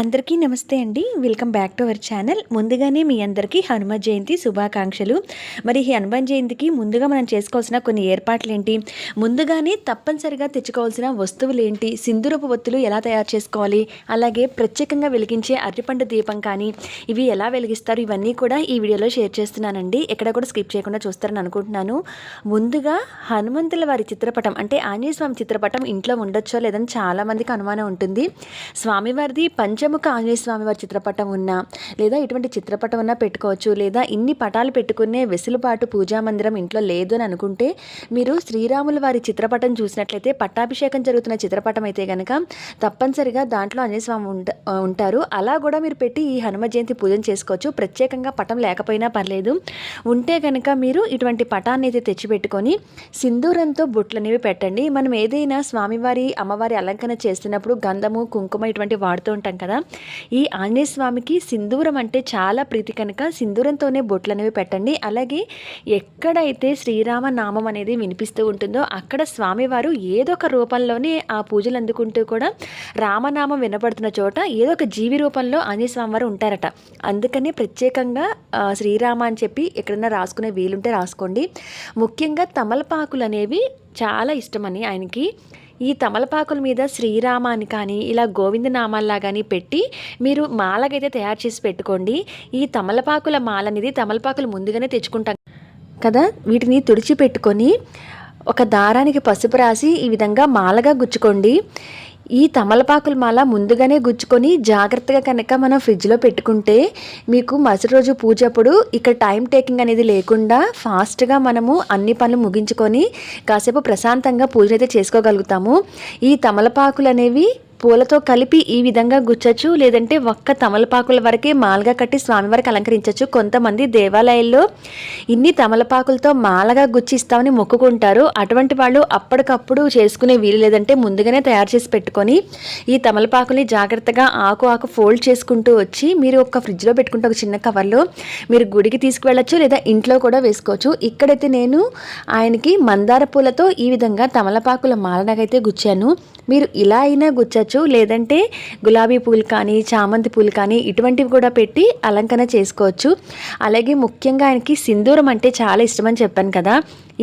అందరికీ నమస్తే అండి. Welcome back to our channel. ముందుగానే మీ అందరికీ హనుమ జయంతి శుభాకాంక్షలు. మరి ఈ హనుమాన్ జయంతికి ముందుగా మనం చేసుకోవాల్సిన కొన్ని ఏర్పాట్లు ఏంటి ముందుగానే తప్పనిసరిగా తెచ్చుకోవాల్సిన వస్తువులు ఏంటి సింధూరపు ఒత్తులు ఎలా తయారు చేసుకోవాలి? అలాగే ప్రత్యేకంగా వెలిగించే అరటిపండు దీపం కానీ ఇవి ఎలా వెలిగిస్తారు? ఇవన్నీ కూడా ఈ వీడియోలో షేర్ చేస్తున్నానండి. ఎక్కడ కూడా స్కిప్ చేయకుండా చూస్తారని అనుకుంటున్నాను. ముందుగా హనుమంతుల వారి చిత్రపటం అంటే ఆంజనేయ స్వామి చిత్రపటం ఇంట్లో ఉండొచ్చో లేదని చాలామందికి అనుమానం ఉంటుంది. స్వామివారిది పంచముఖ ఆంజనేయ స్వామి వారి చిత్రపటం ఉన్నా లేదా ఇటువంటి చిత్రపటం ఉన్నా పెట్టుకోవచ్చు లేదా ఇన్ని పటాలు పెట్టుకునే వెసులుబాటు పూజా మందిరం ఇంట్లో లేదు అని అనుకుంటే మీరు శ్రీరాముల వారి చిత్రపటం చూసినట్లయితే పట్టాభిషేకం జరుగుతున్న చిత్రపటం అయితే కనుక తప్పనిసరిగా దాంట్లో ఆంజనేయ స్వామి ఉంట ఉంటారు. అలా కూడా మీరు పెట్టి ఈ హనుమ జయంతి పూజను చేసుకోవచ్చు. ప్రత్యేకంగా పటం లేకపోయినా పర్లేదు. ఉంటే కనుక మీరు ఇటువంటి పటాన్ని అయితే తెచ్చిపెట్టుకొని సింధూరంతో బొట్లు అనేవి పెట్టండి. మనం ఏదైనా స్వామివారి అమ్మవారి అలంకరణ చేస్తున్నప్పుడు గంధము కుంకుమ ఇటువంటి వాడుతూ ఉంటాం కదా ఈ ఆంజనేయ స్వామికి సింధూరం అంటే చాలా ప్రీతి కనుక సింధూరంతోనే బొట్లు అనేవి పెట్టండి. అలాగే ఎక్కడైతే శ్రీరామ నామం అనేది వినిపిస్తూ ఉంటుందో అక్కడ స్వామివారు ఏదో ఒక రూపంలోనే ఆ పూజలు అందుకుంటూ కూడా రామనామం వినపడుతున్న చోట ఏదో ఒక జీవి రూపంలో ఆంజనేయ స్వామివారు ఉంటారట. అందుకని ప్రత్యేకంగా శ్రీరామ అని చెప్పి ఎక్కడైనా రాసుకునే వీలుంటే రాసుకోండి. ముఖ్యంగా తమలపాకులు అనేవి చాలా ఇష్టమని ఆయనకి. ఈ తమలపాకుల మీద శ్రీరామాన్ని కానీ ఇలా గోవింద నామాల్లా కానీ పెట్టి మీరు మాలగైతే తయారు చేసి పెట్టుకోండి. ఈ తమలపాకుల మాల అనేది తమలపాకులు ముందుగానే తెచ్చుకుంటాం కదా. వీటిని తుడిచిపెట్టుకొని ఒక దారానికి పసుపు రాసి ఈ విధంగా మాలగా గుచ్చుకోండి. ఈ తమలపాకుల మాల ముందుగానే గుచ్చుకొని జాగ్రత్తగా కనుక మనం ఫ్రిడ్జ్లో పెట్టుకుంటే మీకు మరుసటి రోజు పూజ అప్పుడు ఇక్కడ టైం టేకింగ్ అనేది లేకుండా ఫాస్ట్గా మనము అన్ని పనులు ముగించుకొని కాసేపు ప్రశాంతంగా పూజ అయితే చేసుకోగలుగుతాము. ఈ తమలపాకులు అనేవి పూలతో కలిపి ఈ విధంగా గుచ్చచ్చు లేదంటే ఒక్క తమలపాకుల వరకే మాలగా కట్టి స్వామివారికి అలంకరించవచ్చు కొంతమంది దేవాలయాల్లో ఇన్ని తమలపాకులతో మాలగా గుచ్చిస్తామని మొక్కుకుంటారు. అటువంటి వాళ్ళు అప్పటికప్పుడు చేసుకునే వీలు లేదంటే ముందుగానే తయారు చేసి పెట్టుకొని ఈ తమలపాకుల్ని జాగ్రత్తగా ఆకు ఆకు ఫోల్డ్ చేసుకుంటూ వచ్చి మీరు ఒక ఫ్రిడ్జ్లో పెట్టుకుంటే ఒక చిన్న కవర్లో మీరు గుడికి తీసుకువెళ్ళచ్చు లేదా ఇంట్లో కూడా వేసుకోవచ్చు. ఇక్కడైతే నేను ఆయనకి మందార పూలతో ఈ విధంగా తమలపాకుల మాలనగైతే గుచ్చాను. మీరు ఇలా అయినా గుచ్చచ్చు. లేదంటే గులాబీ పూలు కానీ చామంతి పూలు కానీ ఇటువంటివి కూడా పెట్టి అలంకరణ చేసుకోవచ్చు. అలాగే ముఖ్యంగా ఆయనకి సింధూరం అంటే చాలా ఇష్టమని చెప్పాను కదా.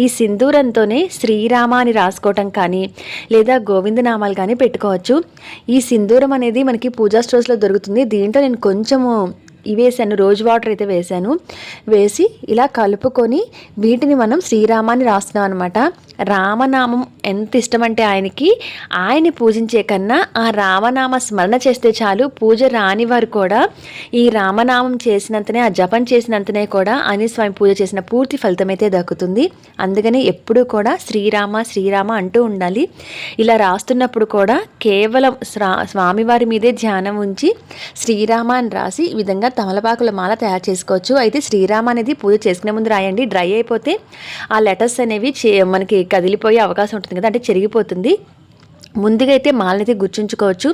ఈ సింధూరంతోనే శ్రీరామ అని రాసుకోవటం కానీ లేదా గోవిందనామాలు కానీ పెట్టుకోవచ్చు. ఈ సింధూరం అనేది మనకి పూజా స్టోర్స్లో దొరుకుతుంది. దీంట్లో నేను కొంచెము వేసాను రోజ్ వాటర్ అయితే వేసాను వేసి ఇలా కలుపుకొని వీటిని మనం శ్రీరామాన్ని రాస్తున్నాం అనమాట రామనామం ఎంత ఇష్టం అంటే ఆయనకి ఆయన్ని పూజించే కన్నా ఆ రామనామ స్మరణ చేస్తే చాలు పూజ రాని వారు కూడా ఈ రామనామం చేసినంతనే ఆ జపం చేసినంతనే కూడా అని స్వామి పూజ చేసిన పూర్తి ఫలితం అయితే దక్కుతుంది. అందుకని ఎప్పుడూ కూడా శ్రీరామ శ్రీరామ అంటూ ఉండాలి. ఇలా రాస్తున్నప్పుడు కూడా కేవలం స్రా స్వామివారి మీదే ధ్యానం ఉంచి శ్రీరామ అని రాసి ఈ విధంగా తమలపాకుల మాల తయారు చేసుకోవచ్చు. అయితే శ్రీరామ అనేది పూజ చేసుకునే ముందు రాయండి. డ్రై అయిపోతే ఆ లెటర్స్ అనేవి చే మనకి కదిలిపోయే అవకాశం ఉంటుంది కదా అంటే చెరిగిపోతుంది. ముందుగా అయితే మాలనైతే గుర్తుంచుకోవచ్చు.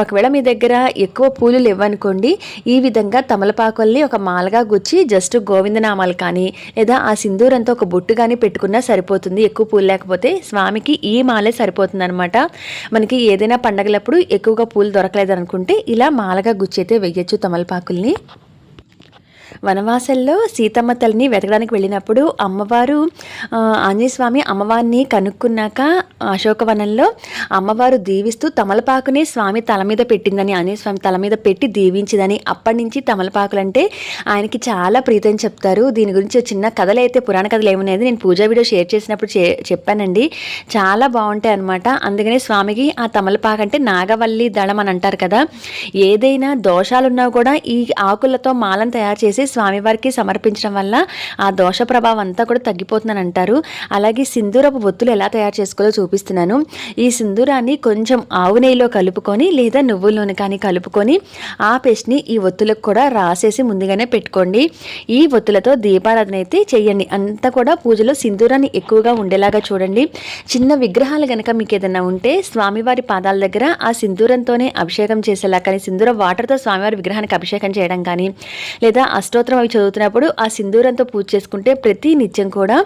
ఒకవేళ మీ దగ్గర ఎక్కువ పూలు లేవనుకోండి ఈ విధంగా తమలపాకుల్ని ఒక మాలగా గుచ్చి జస్ట్ గోవిందనామాలు కానీ లేదా ఆ సింధూరంతో ఒక బొట్టు కానీ పెట్టుకున్నా సరిపోతుంది. ఎక్కువ పూలు లేకపోతే స్వామికి ఈ మాలే సరిపోతుంది అనమాట మనకి ఏదైనా పండగలప్పుడు ఎక్కువగా పూలు దొరకలేదనుకుంటే ఇలా మాలగా గుచ్చి అయితే వెయ్యొచ్చు తమలపాకుల్ని. వనవాసంలో సీతమ్మ తల్లిని వెతకడానికి వెళ్ళినప్పుడు అమ్మవారు ఆంజనేయస్వామి అమ్మవారిని కనుక్కున్నాక అశోకవనంలో అమ్మవారు దీవిస్తూ తమలపాకుని స్వామి తల మీద పెట్టిందని ఆంజనేయస్వామి తల మీద పెట్టి దీవించిందని అప్పటి నుంచి తమలపాకులంటే ఆయనకి చాలా ప్రీతం చెప్తారు. దీని గురించి చిన్న కథలు అయితే పురాణ కథలు ఏమున్నాయి నేను పూజా వీడియో షేర్ చేసినప్పుడు చే- చెప్పానండి. చాలా బాగుంటాయి అనమాట అందుకనే స్వామికి ఆ తమలపాకు అంటే నాగవల్లి దళం అని అంటారు కదా. ఏదైనా దోషాలున్నా కూడా ఈ ఆకులతో మాలను తయారు చేసి స్వామివారికి సమర్పించడం వల్ల ఆ దోష ప్రభావం అంతా కూడా తగ్గిపోతుందని అంటారు. అలాగే సింధూరపు ఒత్తులు ఎలా తయారు చేసుకోవాలో చూపిస్తున్నాను. ఈ సింధూరాన్ని కొంచెం ఆవు నెయ్యిలో కలుపుకొని లేదా నువ్వుల నూనె కానీ కలుపుకొని ఆ పేస్ట్ని ఈ ఒత్తులకు కూడా రాసేసి ముందుగానే పెట్టుకోండి. ఈ ఒత్తులతో దీపారాధన అయితే చేయండి. అంతా కూడా పూజలో సింధూరాన్ని ఎక్కువగా ఉండేలాగా చూడండి. చిన్న విగ్రహాలు కనుక మీకు ఏదైనా ఉంటే స్వామివారి పాదాల దగ్గర ఆ సింధూరంతోనే అభిషేకం చేసేలా కానీ సింధూర వాటర్తో స్వామివారి విగ్రహానికి అభిషేకం చేయడం కానీ లేదా ఆ అష్టోత్తరం అవి చదువుతున్నప్పుడు ఆ సింధూరంతో పూజ చేసుకుంటే ప్రతి నిత్యం కూడా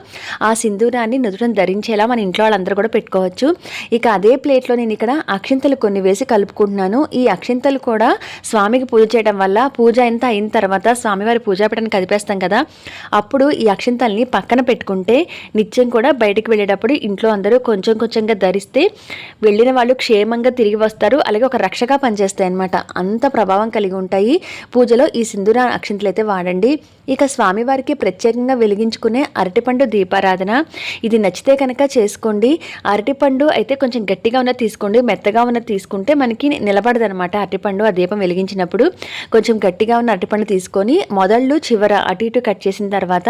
ఆ సింధూరాన్ని నుదుటను ధరించేలా మన ఇంట్లో వాళ్ళందరూ కూడా పెట్టుకోవచ్చు. ఇక అదే ప్లేట్లో నేను ఇక్కడ అక్షింతలు కొన్ని వేసి కలుపుకుంటున్నాను. ఈ అక్షింతలు కూడా స్వామికి పూజ చేయడం వల్ల పూజ ఎంత అయిన తర్వాత స్వామివారి పూజాపీఠాన్ని కదిపేస్తాం కదా. అప్పుడు ఈ అక్షింతల్ని పక్కన పెట్టుకుంటే నిత్యం కూడా బయటకు వెళ్ళేటప్పుడు ఇంట్లో అందరూ కొంచెం కొంచెంగా ధరిస్తే వెళ్ళిన వాళ్ళు క్షేమంగా తిరిగి వస్తారు. అలాగే ఒక రక్షగా పనిచేస్తాయి అనమాట అంత ప్రభావం కలిగి ఉంటాయి. పూజలో ఈ సింధూర అక్షింతలు అయితే వాడండి. ఇక స్వామివారికి ప్రత్యేకంగా వెలిగించుకునే అరటిపండు దీపారాధన. ఇది నచ్చితే కనుక చేసుకోండి. అరటిపండు అయితే కొంచెం గట్టిగా ఉన్నది తీసుకోండి. మెత్తగా ఉన్నది తీసుకుంటే మనకి నిలబడదనమాట అరటిపండు ఆ దీపం వెలిగించినప్పుడు. కొంచెం గట్టిగా ఉన్న అరటిపండు తీసుకొని మొదళ్ళు చివర అటు ఇటు కట్ చేసిన తర్వాత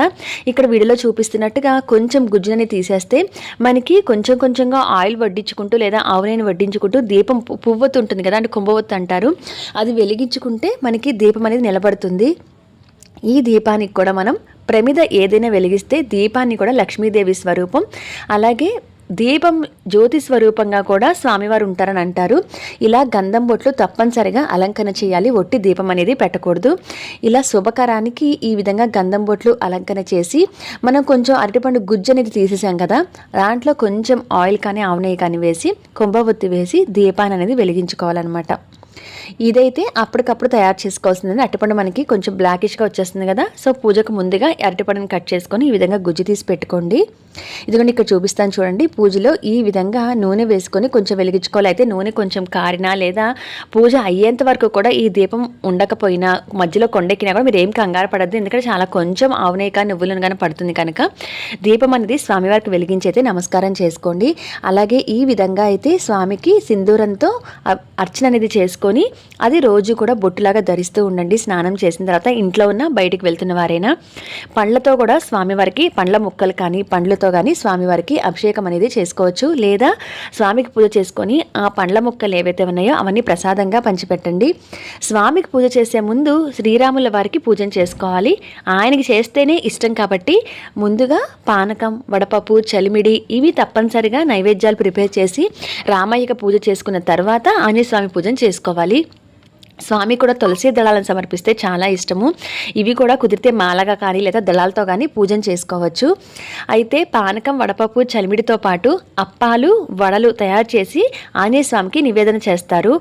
ఇక్కడ వీడియోలో చూపిస్తున్నట్టుగా కొంచెం గుజ్జుని తీసేస్తే మనకి కొంచెం కొంచెంగా ఆయిల్ వడ్డించుకుంటూ లేదా ఆవునైన వడ్డించుకుంటూ దీపం పువ్వొత్తు ఉంటుంది కదా అంటే కుంభవొత్తు అంటారు. అది వెలిగించుకుంటే మనకి దీపం అనేది నిలబడుతుంది. ఈ దీపానికి కూడా మనం ప్రమిద ఏదైనా వెలిగిస్తే దీపాన్ని కూడా లక్ష్మీదేవి స్వరూపం. అలాగే దీపం జ్యోతి స్వరూపంగా కూడా స్వామివారు ఉంటారని అంటారు. ఇలా గంధం బొట్లు తప్పనిసరిగా అలంకరణ చేయాలి. ఒట్టి దీపం అనేది పెట్టకూడదు. ఇలా శుభకరానికి ఈ విధంగా గంధం బొట్లు అలంకరణ చేసి మనం కొంచెం అరటిపండు గుజ్జు అనేది తీసేసాం కదా దాంట్లో కొంచెం ఆయిల్ కానీ ఆవు కానీ వేసి కుంభవొత్తి వేసి దీపాన్ని అనేది వెలిగించుకోవాలన్నమాట. ఇదైతే అప్పటికప్పుడు తయారు చేసుకోవాల్సింది అరటిపండు మనకి కొంచెం బ్లాకిష్గా వచ్చేస్తుంది కదా. సో పూజకు ముందుగా అరటిపండుని కట్ చేసుకొని ఈ విధంగా గుజ్జు తీసి పెట్టుకోండి. ఇదిగోండి ఇక్కడ చూపిస్తాను చూడండి. పూజలో ఈ విధంగా నూనె వేసుకొని కొంచెం వెలిగించుకోవాలి. అయితే నూనె కొంచెం కారినా లేదా పూజ అయ్యేంత వరకు కూడా ఈ దీపం ఉండకపోయినా మధ్యలో కొండెక్కినా కూడా మీరు ఏం కంగారు పడద్దు. ఎందుకంటే చాలా కొంచెం ఆవునే కానీ నువ్వులను కానీ పడుతుంది కనుక దీపం అనేది స్వామివారికి వెలిగించి అయితే నమస్కారం చేసుకోండి. అలాగే ఈ విధంగా అయితే స్వామికి సింధూరంతో అర్చన అనేది చేసుకొని అది రోజు కూడా బొట్టులాగా ధరిస్తూ ఉండండి. స్నానం చేసిన తర్వాత ఇంట్లో ఉన్న బయటికి వెళ్తున్న వారైనా పండ్లతో కూడా స్వామివారికి పండ్ల ముక్కలు కానీ పండ్లతో కానీ స్వామివారికి అభిషేకం అనేది చేసుకోవచ్చు. లేదా స్వామికి పూజ చేసుకొని ఆ పండ్ల ముక్కలు ఏవైతే ఉన్నాయో అవన్నీ ప్రసాదంగా పంచిపెట్టండి. స్వామికి పూజ చేసే ముందు శ్రీరాముల వారికి పూజన చేసుకోవాలి. ఆయనకి చేస్తేనే ఇష్టం కాబట్టి ముందుగా పానకం వడపప్పు చలిమిడి ఇవి తప్పనిసరిగా నైవేద్యాలు ప్రిపేర్ చేసి రామయ్యకి పూజ చేసుకున్న తర్వాత ఆంజనేయ స్వామి పూజన చేసుకోవాలి. స్వామి కూడా తులసి దళాలను సమర్పిస్తే చాలా ఇష్టము. ఇవి కూడా కుదిరితే మాలగా కానీ లేదా దళాలతో కానీ పూజన చేసుకోవచ్చు. అయితే పానకం వడపప్పు చలిమిడితో పాటు అప్పాలు వడలు తయారు చేసి ఆంజనేయ స్వామికి నివేదన చేస్తారు.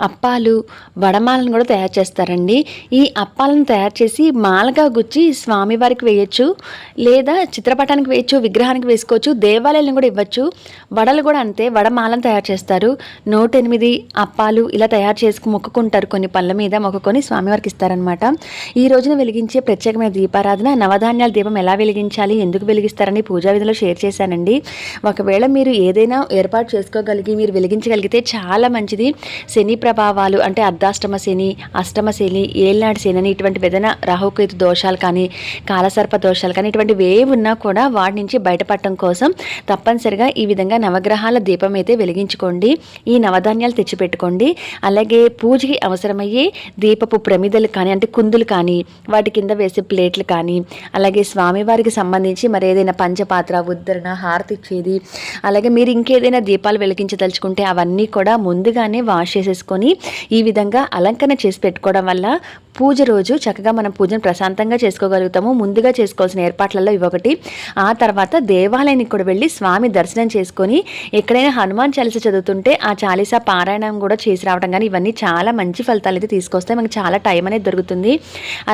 అప్పాలు వడమాలను కూడా తయారు చేస్తారండి. ఈ అప్పాలను తయారు చేసి మాలగా గుచ్చి స్వామివారికి వేయచ్చు లేదా చిత్రపటానికి వేయచ్చు విగ్రహానికి వేసుకోవచ్చు దేవాలయాలను కూడా ఇవ్వచ్చు. వడలు కూడా అంతే వడమాలను తయారు చేస్తారు. నూట ఎనిమిది అప్పాలు ఇలా తయారు చేసుకు మొక్కుకుంటారు కొన్ని పళ్ళ మీద మొక్కుకొని స్వామివారికి ఇస్తారనమాట ఈ రోజున వెలిగించే ప్రత్యేకమైన దీపారాధన నవధాన్యాల దీపం ఎలా వెలిగించాలి ఎందుకు వెలిగిస్తారని పూజా విధిలో షేర్ చేశానండి. ఒకవేళ మీరు ఏదైనా ఏర్పాటు చేసుకోగలిగి మీరు వెలిగించగలిగితే చాలా మంచిది. శని ప్రభావాలు అంటే అర్ధాష్టమ శని అష్టమ శని ఏళ్ళనాటి శని అని ఇటువంటి ఏదైనా రాహుకేతు దోషాలు కానీ కాలసర్ప దోషాలు కానీ ఇటువంటివి ఏ ఉన్నా కూడా వాటి నుంచి బయటపడటం కోసం తప్పనిసరిగా ఈ విధంగా నవగ్రహాల దీపం అయితే వెలిగించుకోండి. ఈ నవధాన్యాలు తెచ్చిపెట్టుకోండి. అలాగే పూజకి అవసరమయ్యే దీపపు ప్రమిదలు కానీ అంటే కుందులు కానీ వాటి కింద వేసే ప్లేట్లు కానీ అలాగే స్వామివారికి సంబంధించి మరి ఏదైనా పంచపాత్ర ఉద్ధరణ హారతి ఇచ్చేది అలాగే మీరు ఇంకేదైనా దీపాలు వెలిగించదలుచుకుంటే అవన్నీ కూడా ముందుగానే వాష్ చేసేసుకొని ఈ విధంగా అలంకరణ చేసి పెట్టుకోవడం వల్ల పూజ రోజు చక్కగా మనం పూజను ప్రశాంతంగా చేసుకోగలుగుతాము. ముందుగా చేసుకోవాల్సిన ఏర్పాట్లలో ఇవొకటి ఆ తర్వాత దేవాలయానికి కూడా వెళ్ళి స్వామి దర్శనం చేసుకొని ఎక్కడైనా హనుమాన్ చాలీస చదువుతుంటే ఆ చాలీసా పారాయణం కూడా చేసి రావడం కానీ ఇవన్నీ చాలా మంచి ఫలితాలు అయితే తీసుకొస్తాయి. మనకి చాలా టైం అనేది దొరుకుతుంది.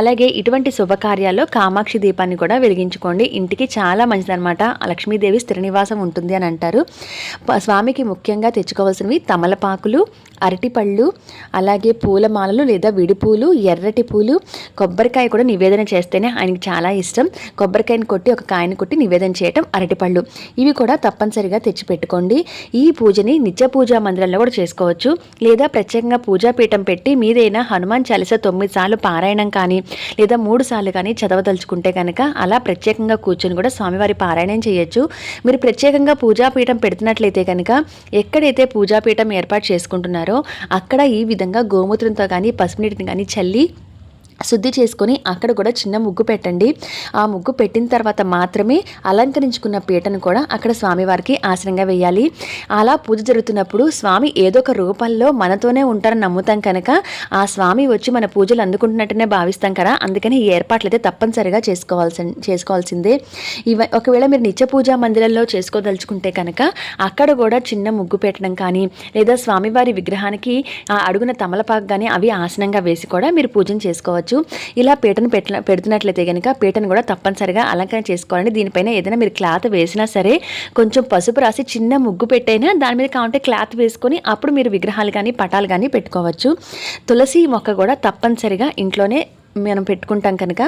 అలాగే ఇటువంటి శుభకార్యాల్లో కామాక్షి దీపాన్ని కూడా వెలిగించుకోండి. ఇంటికి చాలా మంచిదనమాట లక్ష్మీదేవి స్థిర నివాసం ఉంటుంది అని అంటారు. స్వామికి ముఖ్యంగా తెచ్చుకోవాల్సినవి తమలపాకులు అరటిపళ్ళు అలాగే పూలమాలలు లేదా విడిపూలు ఎర్రటి పూలు కొబ్బరికాయ కూడా నివేదన చేస్తేనే ఆయనకి చాలా ఇష్టం. కొబ్బరికాయని కొట్టి ఒక కాయను కొట్టి నివేదన చేయటం అరటిపళ్ళు. ఇవి కూడా తప్పనిసరిగా తెచ్చిపెట్టుకోండి. ఈ పూజని నిత్య పూజా మందిరంలో కూడా చేసుకోవచ్చు. లేదా ప్రత్యేకంగా పూజాపీఠం పెట్టి మీదైనా హనుమాన్ చాలీస తొమ్మిది సార్లు పారాయణం కానీ లేదా మూడు సార్లు కానీ చదవదలుచుకుంటే కనుక అలా ప్రత్యేకంగా కూర్చొని కూడా స్వామివారి పారాయణం చేయొచ్చు. మీరు ప్రత్యేకంగా పూజాపీఠం పెడుతున్నట్లయితే కనుక ఎక్కడైతే పూజాపీఠం ఏర్పాటు చేసుకుంటున్నారో అక్కడ ఈ విధంగా గోమూత్రంతో కానీ పసుపు నీటిని కానీ చల్లి శుద్ధి చేసుకొని అక్కడ కూడా చిన్న ముగ్గు పెట్టండి. ఆ ముగ్గు పెట్టిన తర్వాత మాత్రమే అలంకరించుకున్న పీటను కూడా అక్కడ స్వామివారికి ఆసనంగా వేయాలి. అలా పూజ జరుగుతున్నప్పుడు స్వామి ఏదో ఒక రూపంలో మనతోనే ఉంటారని నమ్ముతాం కనుక ఆ స్వామి వచ్చి మన పూజలు అందుకుంటున్నట్టునే భావిస్తాం కదా. అందుకని ఈ ఏర్పాట్లు అయితే తప్పనిసరిగా చేసుకోవాల్సి చేసుకోవాల్సిందే. ఇవ ఒకవేళ మీరు నిత్య పూజా మందిరంలో చేసుకోదలుచుకుంటే కనుక అక్కడ కూడా చిన్న ముగ్గు పెట్టడం కానీ లేదా స్వామివారి విగ్రహానికి ఆ అడుగున తమలపాకు కానీ అవి ఆసనంగా వేసి కూడా మీరు పూజను చేసుకోవచ్చు. ఇలా పీటను పెట్ట పెడుతున్నట్లయితే కనుక పీటను కూడా తప్పనిసరిగా అలంకరణ చేసుకోవాలండి. దీనిపైన ఏదైనా మీరు క్లాత్ వేసినా సరే కొంచెం పసుపు రాసి చిన్న ముగ్గు పెట్టైనా దాని మీద కావాలంటే క్లాత్ వేసుకొని అప్పుడు మీరు విగ్రహాలు కానీ పటాలు కానీ పెట్టుకోవచ్చు. తులసి మొక్క కూడా తప్పనిసరిగా ఇంట్లోనే మనం పెట్టుకుంటాం కనుక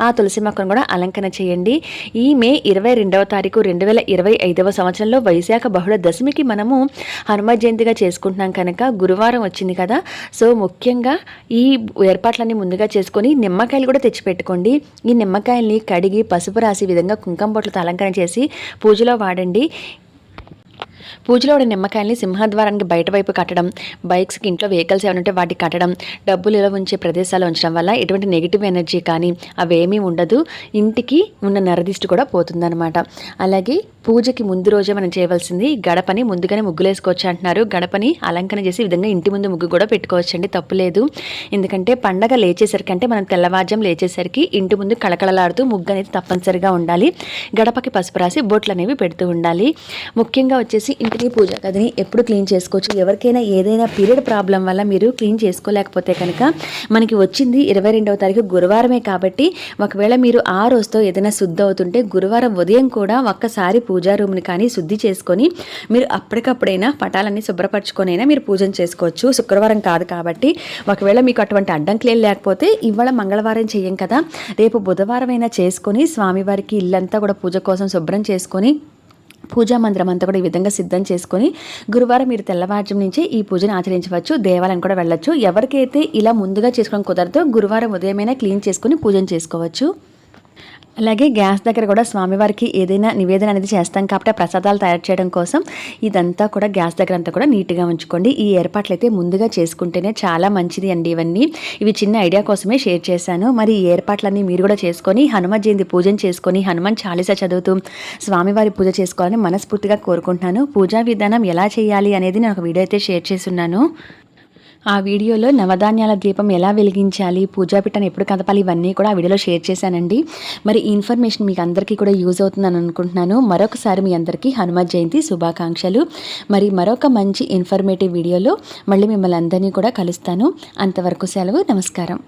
ఆ తులసి మొక్కను కూడా అలంకరణ చేయండి. ఈ మే ఇరవై రెండవ తారీఖు రెండు వేల ఇరవై ఐదవ సంవత్సరంలో వైశాఖ బహుళ దశమికి మనము హనుమ జయంతిగా చేసుకుంటున్నాం కనుక గురువారం వచ్చింది కదా. సో ముఖ్యంగా ఈ ఏర్పాట్లన్నీ ముందుగా చేసుకొని నిమ్మకాయలు కూడా తెచ్చిపెట్టుకోండి. ఈ నిమ్మకాయల్ని కడిగి పసుపు రాసి విధంగా కుంకుమ బొట్లతో అలంకరణ చేసి పూజలో వాడండి. పూజలో ఉన్న నిమ్మకాయల్ని సింహద్వారానికి బయట వైపు కట్టడం బైక్స్కి ఇంట్లో వెహికల్స్ ఏమైనా ఉంటే వాటికి కట్టడం డబ్బులు ఇలా ఉంచే ప్రదేశాలు ఉంచడం వల్ల ఎటువంటి నెగిటివ్ ఎనర్జీ కానీ అవేమీ ఉండదు. ఇంటికి ఉన్న నరదిష్టి కూడా పోతుందన్నమాట. అలాగే పూజకి ముందు రోజే మనం చేయవలసింది గడపని ముందుగానే ముగ్గులు వేసుకోవచ్చు అంటున్నారు. గడపని అలంకరణ చేసి విధంగా ఇంటి ముందు ముగ్గు కూడా పెట్టుకోవచ్చు అండి తప్పులేదు ఎందుకంటే పండగ లేచేసరికి అంటే మనం తెల్లవారుజాం లేచేసరికి ఇంటి ముందు కళకళలాడుతూ ముగ్గు అనేది తప్పనిసరిగా ఉండాలి. గడపకి పసుపు రాసి బొట్లు అనేవి పెడుతూ ఉండాలి. ముఖ్యంగా వచ్చేసి ఇంటికి పూజ గదిని ఎప్పుడు క్లీన్ చేసుకోవచ్చు? ఎవరికైనా ఏదైనా పీరియడ్ ప్రాబ్లం వల్ల మీరు క్లీన్ చేసుకోలేకపోతే కనుక మనకి వచ్చింది ఇరవై రెండవ తారీఖు గురువారమే కాబట్టి ఒకవేళ మీరు ఆ రోజుతో ఏదైనా శుద్ధి అవుతుంటే గురువారం ఉదయం కూడా ఒక్కసారి పూజా రూమ్ని కానీ శుద్ధి చేసుకొని మీరు అప్పటికప్పుడైనా పటాలన్నీ శుభ్రపరచుకొనైనా అయినా మీరు పూజను చేసుకోవచ్చు. శుక్రవారం కాదు కాబట్టి ఒకవేళ మీకు అటువంటి అడ్డంకులు లేకపోతే ఇవాళ మంగళవారం చేయం కదా. రేపు బుధవారం అయినా చేసుకొని స్వామివారికి ఇల్లంతా కూడా పూజ కోసం శుభ్రం చేసుకొని పూజా మందిరం అంతా కూడా ఈ విధంగా సిద్ధం చేసుకొని గురువారం మీరు తెల్లవారుజం నుంచి ఈ పూజను ఆచరించవచ్చు దేవాలయం కూడా వెళ్ళచ్చు. ఎవరికైతే ఇలా ముందుగా చేసుకోవడం కుదరదో గురువారం ఉదయమైనా క్లీన్ చేసుకొని పూజను చేసుకోవచ్చు. అలాగే గ్యాస్ దగ్గర కూడా స్వామివారికి ఏదైనా నివేదన అనేది చేస్తాం కాబట్టి ఆ ప్రసాదాలు తయారు చేయడం కోసం ఇదంతా కూడా గ్యాస్ దగ్గర అంతా కూడా నీట్గా ఉంచుకోండి. ఈ ఏర్పాట్లు అయితే ముందుగా చేసుకుంటేనే చాలా మంచిది అండి ఇవన్నీ. ఇవి చిన్న ఐడియా కోసమే షేర్ చేశాను. మరి ఈ ఏర్పాట్లన్నీ మీరు కూడా చేసుకొని హనుమ జయంతి పూజను చేసుకొని హనుమాన్ చాలీసా చదువుతూ స్వామివారి పూజ చేసుకోవాలని మనస్ఫూర్తిగా కోరుకుంటున్నాను. పూజా విధానం ఎలా చేయాలి అనేది నేను ఒక వీడియో అయితే షేర్ చేస్తున్నాను ఆ వీడియోలో నవధాన్యాల దీపం ఎలా వెలిగించాలి పూజాపీఠను ఎప్పుడు కదపాలి ఇవన్నీ కూడా ఆ వీడియోలో షేర్ చేశానండి. మరి ఈ ఇన్ఫర్మేషన్ మీకు అందరికీ కూడా యూజ్ అవుతుందని అనుకుంటున్నాను. మరొకసారి మీ అందరికీ హనుమ జయంతి శుభాకాంక్షలు. మరి మరొక మంచి ఇన్ఫర్మేటివ్ వీడియోలో మళ్ళీ మిమ్మల్ని అందరినీ కూడా కలుస్తాను. అంతవరకు సెలవు నమస్కారం.